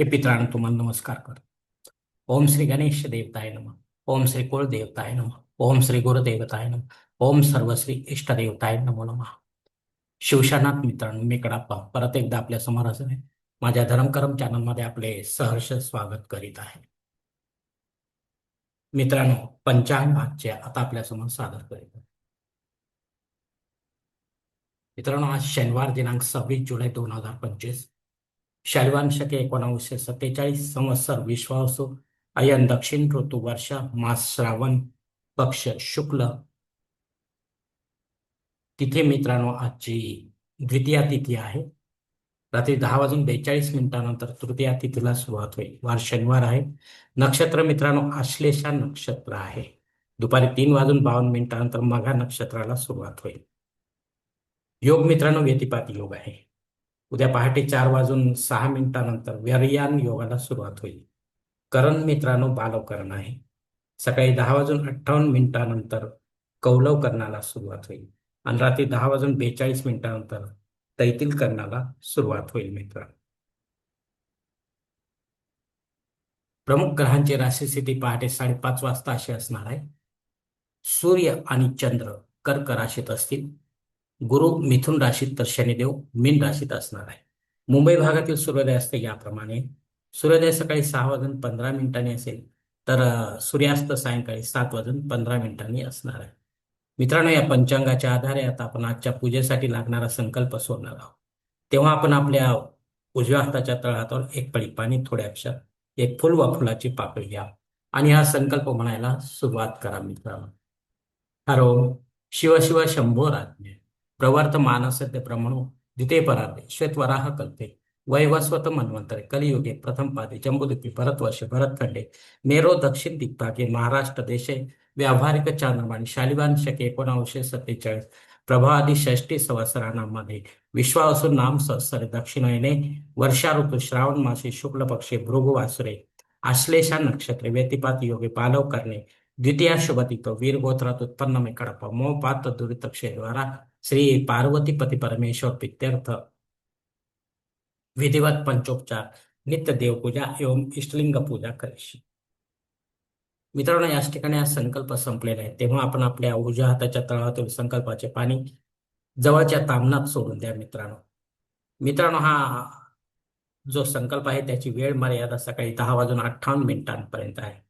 हे तुम्हाला नमस्कार करतो. ओम श्री गणेश देवताय नम. ओम श्री कुळ देवताय नम. ओम श्री गुरुदेवताय नम. ओम सर्वश्री इष्टदेवताय नमो नम. शिवशानाथ मित्रांनो मी कडाप्पा. परत एकदा आपल्यासमोर हजर माझ्या धर्मकरम चॅनलमध्ये आपले सहर्ष स्वागत करीत आहे. मित्रांनो पंचांग आजचे आता आपल्यासमोर सादर करीत आहे. मित्रांनो आज शनिवार दिनांक सव्वीस जुलै दोन हजार पंचवीस. शालिवान शके एकोणावीसशे सत्तेचाळीस संवत्सर विश्वासू अयन दक्षिण ऋतू वर्ष मास श्रावण पक्ष शुक्ल. तिथे मित्रांनो आजची द्वितीया तिथी आहे. रात्री दहा वाजून बेचाळीस मिनिटानंतर तृतीया तिथीला सुरुवात होईल. वार शनिवार आहे. नक्षत्र मित्रांनो आश्लेषा नक्षत्र आहे. दुपारी तीन वाजून बावन्न मिनिटानंतर मघा नक्षत्राला सुरुवात होईल. योग मित्रांनो व्यतिपात योग आहे. उद्या पहाटे चार वाजून सहा मिनिटानंतर व्यरयान योगाला सुरुवात होईल. करण मित्रांनो बालवकरण आहे. सकाळी दहा वाजून अठ्ठावन्न मिनिटानंतर कौलवकरणाला सुरुवात होईल आणि रात्री दहा वाजून बेचाळीस मिनिटानंतर तैतील करणाला सुरुवात होईल मित्रांनो. प्रमुख ग्रहांची राशीस्थिती पहाटे साडेपाच वाजता अशी असणार आहे. सूर्य आणि चंद्र कर्क राशीत असतील. गुरु मिथुन राशीत तर शनिदेव मीन राशीत असणार आहे. मुंबई भागातील सूर्योदय असते याप्रमाणे. सूर्योदय सकाळी सहा वाजून पंधरा मिनिटांनी असेल तर सूर्यास्त सायंकाळी सात वाजून पंधरा मिनिटांनी असणार आहे. मित्रांनो या पंचांगाच्या आधारे आता आपण आजच्या पूजेसाठी लागणारा संकल्प सोडणार आहोत. तेव्हा आपण आपल्या उजव्या हाताच्या तळहातावर एक पळी पाणी थोड्यापेक्षा एक फुल वा फुलाची पाकळी घ्या आणि हा संकल्प म्हणायला सुरुवात करा मित्रांनो. हरो शिव शिव शंभो राज्ञ. प्रवर्तमानस्य ब्रह्मणो प्रमणो द्वितीय परार्धे श्वेतवराह कल्पे वैवस्वत मन्वंतरे कलियुगे प्रथम पादे जम्बुद्वीपी भरतवर्षे भरतखंडे मेरो दक्षिण दिग्भागे महाराष्ट्र देशे व्यावहारिक चांद्रमानी शालिवान शके एकोणावीसशे सत्तेचाळीस प्रभादी षष्टी संवत्सरांमध्ये विश्वासू नाम संवत्सरे दक्षिणायने वर्षा ऋतू श्रावण मासे शुक्ल पक्षे भृगुवासुरे आश्लेषा नक्षत्रे व्यतिपात योगे पालव करणे द्वितीया शुभतितो वीर गोत्रात उत्पन्न मे कड़प मोपात दुरित द्वारा श्री पार्वती पती परमेश्वर पित्यर्थ विधिवत पंचोपचार नित्य देवपूजा एवं इष्टलिंग पूजा करशी. मित्रांनो याच ठिकाणी हा संकल्प संपलेला आहे. तेव्हा आपण आपल्या उजव्या हाताच्या तळातील संकल्पाचे पाणी जवळच्या तामनात सोडून द्या मित्रांनो. मित्रांनो हा जो संकल्प आहे त्याची वेळ मर्यादा सकाळी दहा वाजून अठ्ठावन्न मिनिटांपर्यंत आहे.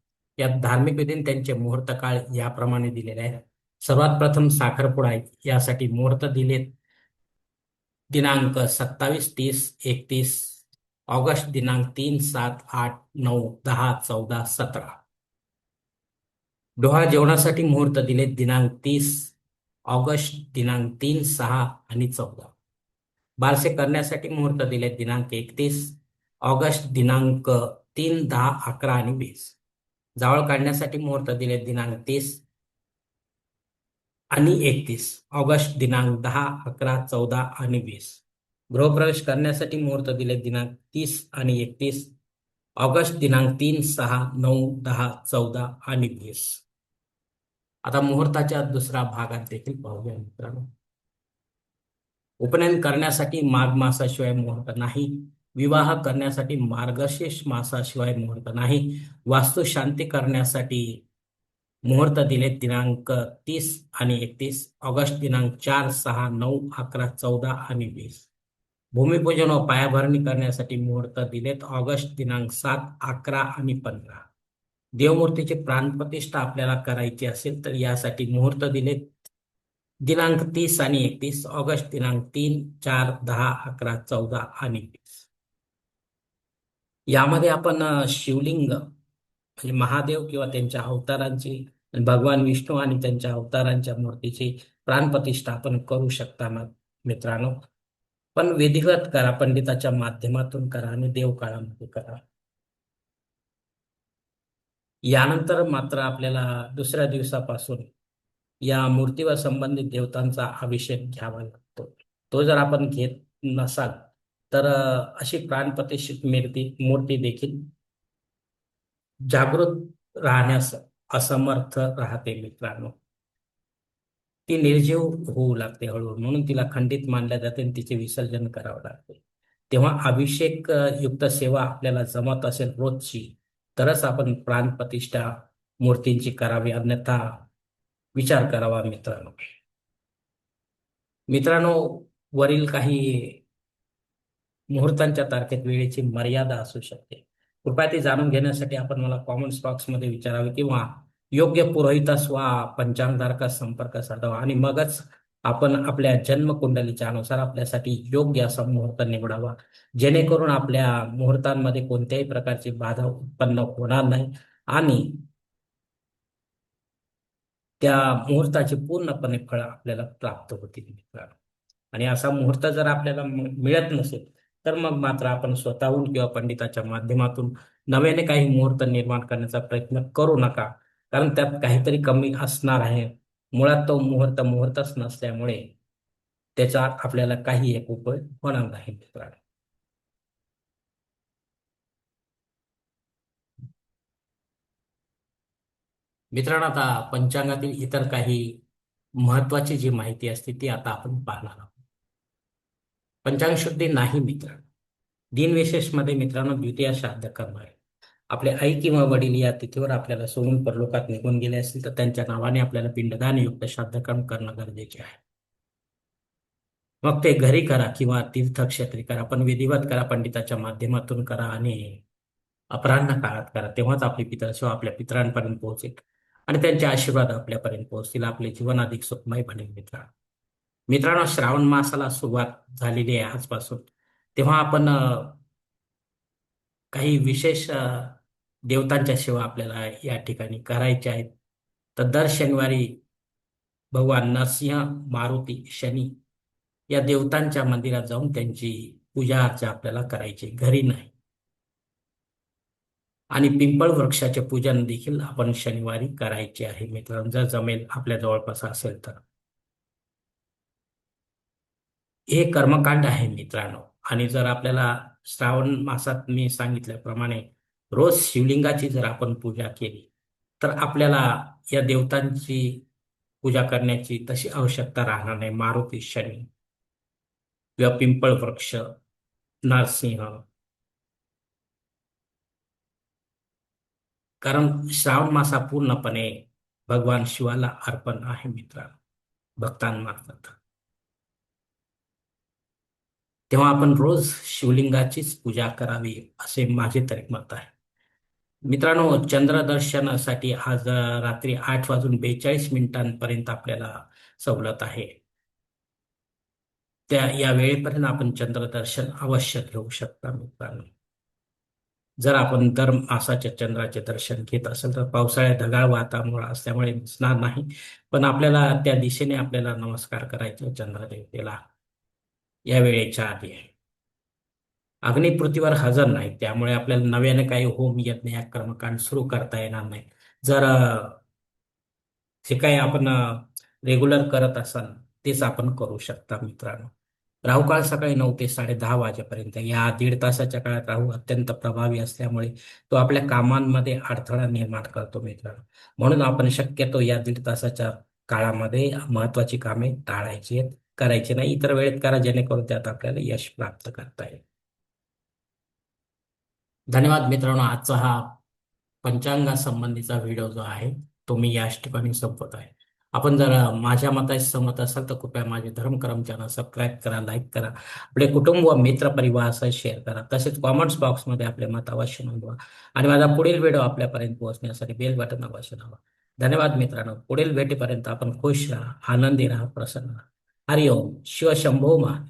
यात धार्मिक विधीन त्यांचे मुहूर्त काळ याप्रमाणे दिलेले आहेत. सर्वात प्रथम साखरपुडा यासाठी मुहूर्त दिलेत. दिनांक सत्तावीस तीस एकतीस ऑगस्ट दिनांक तीन सात आठ नऊ दहा चौदा सतरा. डोहा जेवणासाठी मुहूर्त दिले दिनांक तीस ऑगस्ट दिनांक तीन सहा आणि चौदा. बारसे करण्यासाठी मुहूर्त दिले दिनांक एकतीस ऑगस्ट दिनांक तीन दहा अकरा आणि वीस. जावळ काढण्यासाठी मुहूर्त दिले दिनांक तीस आणि एकतीस. ऑगस्ट दिनांक दहा अकरा चौदा आणि वीस. गृहप्रवेश करण्यासाठी मुहूर्त दिले दिनांक तीस आणि एकतीस. ऑगस्ट दिनांक तीन सहा नऊ दहा चौदा आणि वीस. आता मुहूर्ताच्या दुसऱ्या भागात देखील पाहूया मित्रांनो. उपनयन करण्यासाठी माघ मासाशिवाय मुहूर्त नाही. विवाह करण्यासाठी मार्गशीर्ष मासाशिवाय मुहूर्त नाही. वास्तुशांती करण्यासाठी मुहूर्त दिले दिनांक तीस आणि एकतीस ऑगस्ट दिनांक चार सहा नऊ अकरा चौदा आणि वीस. भूमिपूजन व पायाभरणी करण्यासाठी मुहूर्त दिलेत ऑगस्ट दिनांक सात अकरा आणि पंधरा. देवमूर्तीची प्राणप्रतिष्ठा आपल्याला करायची असेल तर यासाठी मुहूर्त दिलेत दिनांक तीस आणि एकतीस ऑगस्ट दिनांक तीन चार दहा अकरा चौदा आणि वीस. यामध्ये आपण शिवलिंग म्हणजे महादेव किंवा त्यांच्या अवतारांची भगवान विष्णू आणि त्यांच्या अवतारांच्या मूर्तीची प्राणप्रतिष्ठापन आपण करू शकता मित्रांनो. पण विधिवत करा पंडिताच्या माध्यमातून करा आणि देवकाळामध्ये करा. यानंतर मात्र आपल्याला दुसऱ्या दिवसापासून या मूर्तीवर संबंधित देवतांचा अभिषेक घ्यावा लागतो. तो जर आपण घेत नसाल तर अशी प्राणप्रतिष्ठित मूर्ती मूर्ती देखील जागृत राहण्यास असमर्थ राहते मित्रांनो. ती निर्जीव होऊ लागते हळूहळू म्हणून तिला खंडित मानल्या जाते आणि तिचे विसर्जन करावं लागते. तेव्हा अभिषेक युक्त सेवा आपल्याला जमत असेल रोजची तरच आपण प्राणप्रतिष्ठा मूर्तींची करावी अन्यथा विचार करावा मित्रांनो. मित्रांनो वरील काही मुहूर्तांच्या तारखेत वेळेची मर्यादा असू शकते. कृपया ते जाणून घेण्यासाठी आपण मला कॉमेंट्स बॉक्समध्ये विचारावे किंवा योग्य पुरोहितास वा पंचांगधारकास संपर्क साधावा आणि मगच आपण आपल्या जन्मकुंडलीच्या अनुसार आपल्यासाठी योग्य असा मुहूर्त निवडावा. जेणेकरून आपल्या मुहूर्तांमध्ये कोणत्याही प्रकारची बाधा उत्पन्न होणार नाही आणि त्या मुहूर्ताची पूर्णपणे फळं आपल्याला प्राप्त होतील मित्रांनो. आणि असा मुहूर्त जर आपल्याला मिळत नसेल तर मग मात्र आपण स्वतःहून किंवा पंडिताच्या माध्यमातून नव्याने काही मुहूर्त निर्माण करण्याचा प्रयत्न करू नका. कारण त्यात काहीतरी कमी असणार आहे. मुळात तो मुहूर्त मुहूर्तच नसल्यामुळे त्याचा आपल्याला काही एक उपयोग होणार नाही मित्रांनो. मित्रांनो आता पंचांगातील इतर काही महत्वाची जी माहिती असते ती आता आपण पाहणार आहोत. पंचांग शुद्धी नाही मित्र दिनविशेषमध्ये मित्रांनो द्वितीय श्राद्ध कर्म आहे आपले आई किंवा वडील या तिथीवर आपल्याला सोडून परलोकात निघून गेले असतील तर त्यांच्या नावाने आपल्याला पिंडदान युक्त श्राद्धकर्म करणं गरजेचे आहे. मग ते घरी करा किंवा तीर्थक्षेत्री करा पण विधिवत करा पंडिताच्या माध्यमातून करा आणि अपराह्न काळात करा. तेव्हाच आपली पितरसेवा आपल्या पितरांपर्यंत पोहोचेल आणि त्यांचे आशीर्वाद आपल्यापर्यंत पोहोचतील. आपले जीवन अधिक सुखमय बनेल मित्रांनो. मित्रांनो श्रावण मासाला सुरुवात झालेली आहे आजपासून. तेव्हा आपण काही विशेष देवतांच्या सेवा आपल्याला या ठिकाणी करायच्या आहेत. तर दर शनिवारी भगवान नरसिंह मारुती शनी या देवतांच्या मंदिरात जाऊन त्यांची पूजा अर्चा आपल्याला करायची. घरी नाही. आणि पिंपळ वृक्षाचे पूजन देखील आपण शनिवारी करायचे आहे मित्रांनो. जर जमेल आपल्या जवळपास असेल तर. हे कर्मकांड आहे मित्रांनो. आणि जर आपल्याला श्रावण मासात मी सांगितल्याप्रमाणे रोज शिवलिंगाची जर आपण पूजा केली तर आपल्याला या देवतांची पूजा करण्याची तशी आवश्यकता राहणार नाही. मारुती शनी किंवा पिंपळ वृक्ष नरसिंह. कारण श्रावण मासा पूर्णपणे भगवान शिवाला अर्पण आहे मित्रांनो भक्तांमार्फत. तेव्हा आपण रोज शिवलिंगाचीच पूजा करावी असे माझे तरी मत आहे. मित्रांनो चंद्रदर्शनासाठी आज रात्री आठ वाजून बेचाळीस मिनिटांपर्यंत आपल्याला सवलत आहे. त्या या वेळेपर्यंत आपण चंद्रदर्शन अवश्य घेऊ शकता मित्रांनो. जर आपण दर मासाच्या चंद्राचे दर्शन घेत असेल तर पावसाळ्यात ढगाळ वातावरण असल्यामुळे दिसणार नाही. पण आपल्याला त्या दिशेने आपल्याला नमस्कार करायचा चंद्रदेवतेला. या वेळेच्या आधी आहे. अग्निपृथ्वीवर हजर नाही त्यामुळे आपल्याला नव्याने काही होम यज्ञ या कर्मकांड सुरू करता येणार नाही जर जे काही आपण रेग्युलर करत असाल तेच आपण करू शकता मित्रांनो. राहू काळ सकाळी नऊ ते साडे दहा वाजेपर्यंत या दीड तासाच्या काळात राहू अत्यंत प्रभावी असल्यामुळे तो आपल्या कामांमध्ये अडथळा निर्माण करतो मित्रांनो. म्हणून आपण शक्यतो या दीड तासाच्या काळामध्ये महत्वाची कामे टाळायची आहेत. करायचे नाही इतर वेळेत करा जेणेकरून त्यात आपल्याला यश प्राप्त करता येईल. धन्यवाद मित्रांनो. आजचा हा पंचांगासंबंधीचा व्हिडिओ जो आहे तो मी याच ठिकाणी संपत आहे. आपण जर माझ्या मताशी सहमत असाल तर कृपया माझे धर्मकर्म चॅनल सबस्क्राईब करा लाईक करा आपले कुटुंब व मित्र परिवारासह शेअर करा. तसेच कॉमेंट्स बॉक्समध्ये आपले मत अवश्य नोंदवा. आणि माझा पुढील व्हिडिओ आपल्यापर्यंत पोहोचण्यासाठी बेल बटन अवश्य नवा धन्यवाद मित्रांनो. पुढील भेटीपर्यंत आपण खुश राहा आनंदी राहा प्रसन्न राहा. हरिओम शिव शंभो महादेव